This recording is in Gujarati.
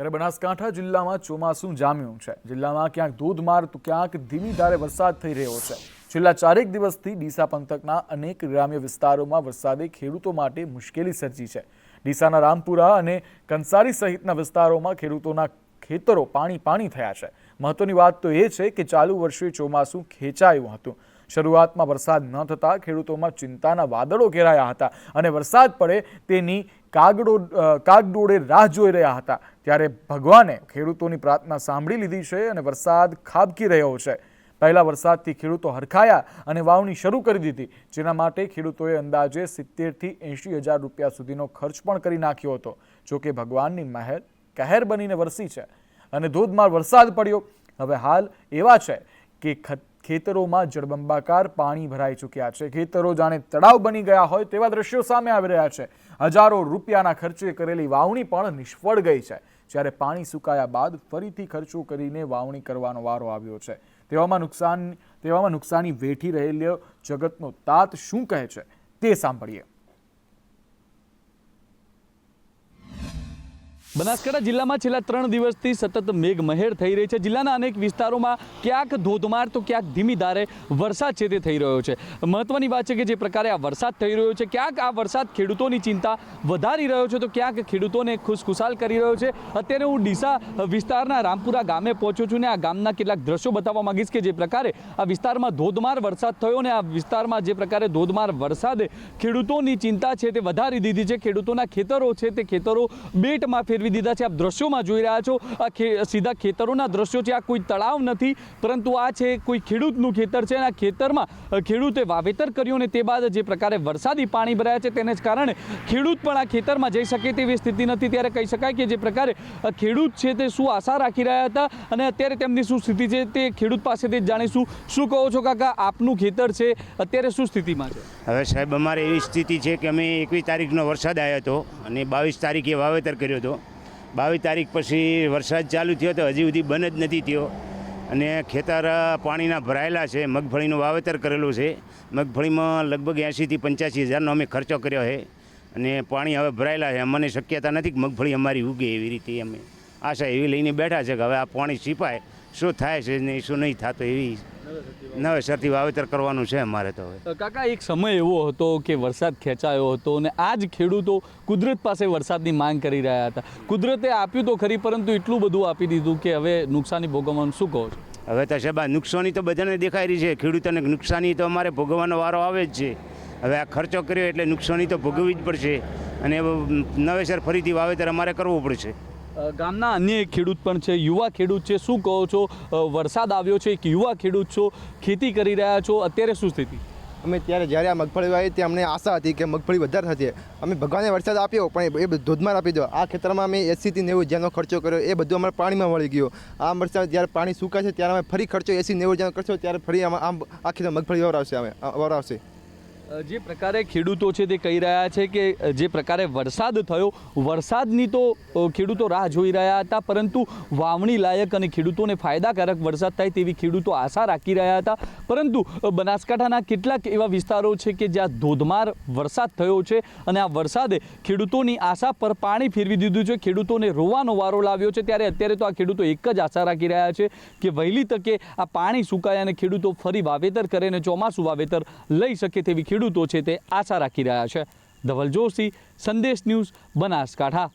ત્યારે બનાસકાંઠા જિલ્લામાં ચોમાસું જામ્યું છે. જિલ્લામાં ક્યાંક ધોધમાર તો ક્યાંક ધીમી ધારે વરસાદ થઈ રહ્યો છે. છેલ્લા ચારેક દિવસથી ડીસા પંથકના અનેક ગ્રામ્ય વિસ્તારોમાં વરસાદે ખેડૂતો માટે મુશ્કેલી સર્જી છે. ડીસાના રામપુરા અને કંસારી સહિતના વિસ્તારોમાં ખેડૂતોના ખેતરો પાણી પાણી થયા છે. મહત્વની વાત તો એ છે કે ચાલુ વર્ષે ચોમાસું ખેંચાયું હતું. શરૂઆતમાં વરસાદ ન થતાં ખેડૂતોમાં ચિંતાના વાદળો ઘેરાયા હતા અને વરસાદ પડે તેની કાગડો કાગડોળે રાહ જોઈ રહ્યા હતા. ત્યારે ભગવાને ખેડૂતોની પ્રાર્થના સાંભળી લીધી છે અને વરસાદ ખાબકી રહ્યો છે. પહેલા વરસાદથી ખેડૂતો હરખાયા અને વાવણી શરૂ કરી દીધી. જેના માટે ખેડૂતોએ અંદાજે સિત્તેરથી એંશી હજાર રૂપિયા સુધીનો ખર્ચ પણ કરી નાખ્યો હતો. જોકે ભગવાનની મહેર કહેર બનીને વરસી છે અને ધોધમાર વરસાદ પડ્યો. હવે હાલ એવા છે કે ખેતરોમાં જળબંબાકાર પાણી ભરાઈ ચૂક્યા છે. ખેતરો જાણે તળાવ બની ગયા હોય તેવા દ્રશ્યો સામે આવી રહ્યા છે. હજારો રૂપિયાના ખર્ચે કરેલી વાવણી પણ નિષ્ફળ ગઈ છે. જ્યારે પાણી સુકાયા બાદ ફરીથી ખર્ચો કરીને વાવણી કરવાનો વારો આવ્યો છે. તેવામાં નુકસાન, તેવામાં નુકસાની વેઠી રહેલો જગતનો તાત શું કહે છે તે સાંભળીએ. બનાસકાંઠા જિલ્લામાં છેલ્લા ત્રણ દિવસથી સતત મેઘમહેર થઈ રહી છે. જિલ્લાના અનેક વિસ્તારોમાં ક્યાંક ધોધમાર તો ક્યાંક ધીમી ધારે વરસાદ છે તે થઈ રહ્યો છે. મહત્વની વાત છે કે જે પ્રકારે આ વરસાદ થઈ રહ્યો છે, ક્યાંક આ વરસાદ ખેડૂતોની ચિંતા વધારી રહ્યો છે, તો ક્યાંક ખેડૂતોને ખુશખુશાલ કરી રહ્યો છે. અત્યારે હું ડીસા વિસ્તારના રામપુરા ગામે પહોંચ્યો છું ને આ ગામના કેટલાક દ્રશ્યો બતાવવા માંગીશ કે જે પ્રકારે આ વિસ્તારમાં ધોધમાર વરસાદ થયો ને આ વિસ્તારમાં જે પ્રકારે ધોધમાર વરસાદે ખેડૂતોની ચિંતા છે તે વધારી દીધી છે. ખેડૂતોના ખેતરો છે તે ખેતરો બેટમાં ફેરવી દીધા છે. આપ દ્રશ્યોમાં જોઈ રહ્યા છો, આ સીધા ખેતરોના દ્રશ્યો છે. આ કોઈ તળાવ નથી, પરંતુ આ છે કોઈ ખેડૂતનું ખેતર છે અને આ ખેતરમાં ખેડૂતે વાવેતર કર્યું ને તે બાદ જે પ્રકારે વરસાદી પાણી ભરાયા છે તેને જ કારણે ખેડૂત પણ આ ખેતરમાં જઈ શકે તેવી સ્થિતિ નથી. ત્યારે કહી શકાય કે જે પ્રકારે ખેડૂત છે તે શું આશા રાખી રહ્યા હતા અને અત્યારે તેમની શું સ્થિતિ છે તે ખેડૂત પાસેથી જ જાણીશું. શું કહો છો કાકા, આપનું ખેતર છે, અત્યારે શું સ્થિતિમાં છે? હવે સાહેબ, અમારે એવી સ્થિતિ છે કે અમે એકવીસ તારીખનો વરસાદ આવ્યો હતો અને બાવીસ તારીખે વાવેતર કર્યો હતો. બાવીસ તારીખ પછી વરસાદ ચાલુ થયો તો હજી સુધી બંધ જ નથી થયો. અને ખેતર પાણીના ભરાયેલા છે. મગફળીનું વાવેતર કરેલું છે. મગફળીમાં લગભગ એંશીથી પંચ્યાસી હજારનો અમે ખર્ચો કર્યો છે. અને પાણી હવે ભરાયેલા છે. અમને શક્યતા નથી કે મગફળી અમારી ઉગે એવી રીતે અમે. આશા એવી લઈને બેઠા છે કે હવે આ પાણી છીપાય શું થાય છે ને શું નહીં થતું એવી નવેસરથી વાવેતર કરવાનું છે અમારે તો હવે. કાકા એક સમય એવો હતો કે વરસાદ ખેંચાયો હતો અને આ જ ખેડૂતો કુદરત પાસે વરસાદની માંગ કરી રહ્યા હતા. કુદરતે આપ્યું તો ખરી પરંતુ એટલું બધું આપી દીધું કે હવે નુકસાની ભોગવવાનું શું કહો છો? હવે તો સાહેબ નુકસાની તો બધાને દેખાઈ રહી છે. ખેડૂતોને નુકસાની તો અમારે ભોગવવાનો વારો આવે જ છે. હવે આ ખર્ચો કર્યો એટલે નુકસાની તો ભોગવવી જ પડશે. અને નવેસર ફરીથી વાવેતર અમારે કરવું પડશે. ગામના અન્ય એક ખેડૂત પણ છે, યુવા ખેડૂત છે. શું કહો છો? વરસાદ આવ્યો છે, એક યુવા ખેડૂત છો. ખેતી કરી રહ્યા છો. અત્યારે શું સ્થિતિ? અમે ત્યારે જ્યારે આ મગફળી વાવી ત્યાં અમને આશા હતી કે મગફળી વધારે થશે. અમે ભગવાને વરસાદ આપ્યો, પણ એ ધોધમાર આપી દો આ ખેતરમાં અમે એસીથી નેવું જેનો ખર્ચો કર્યો, એ બધું અમારે પાણીમાં વળી ગયો. આ વરસાદ જ્યારે પાણી સુકાય છે ત્યારે અમે ફરી ખર્ચો એસી નેવું જેનો કરશો ત્યારે ફરી આમાં, આમ આખી મગફળી વરાવશે અમે વરાવશે. જે પ્રકારે ખેડૂતો છે તે કહી રહ્યા છે કે જે પ્રકારે વરસાદ થયો, વરસાદની તો ખેડૂતો રાહ જોઈ રહ્યા હતા, પરંતુ વાવણી લાયક અને ખેડૂતોને ફાયદાકારક વરસાદ થાય તેવી ખેડૂતો આશા રાખી રહ્યા હતા. પરંતુ બનાસકાંઠાના કેટલાક એવા વિસ્તારો છે કે જ્યાં ધોધમાર વરસાદ થયો છે અને આ વરસાદે ખેડૂતોની આશા પર પાણી ફેરવી દીધું છે, ખેડૂતોને રોવાનો વારો લાવ્યો છે, ત્યારે અત્યારે તો આ ખેડૂતો એક જ આશા રાખી રહ્યા છે કે વહેલી તકે આ પાણી સુકાય અને ખેડૂતો ફરી વાવેતર કરે અને ચોમાસું વાવેતર લઈ શકે તેવી ખેડૂતો છે તે આશા રાખી રહ્યા છે. ધવલ જોશી સંદેશ ન્યૂઝ બનાસકાંઠા.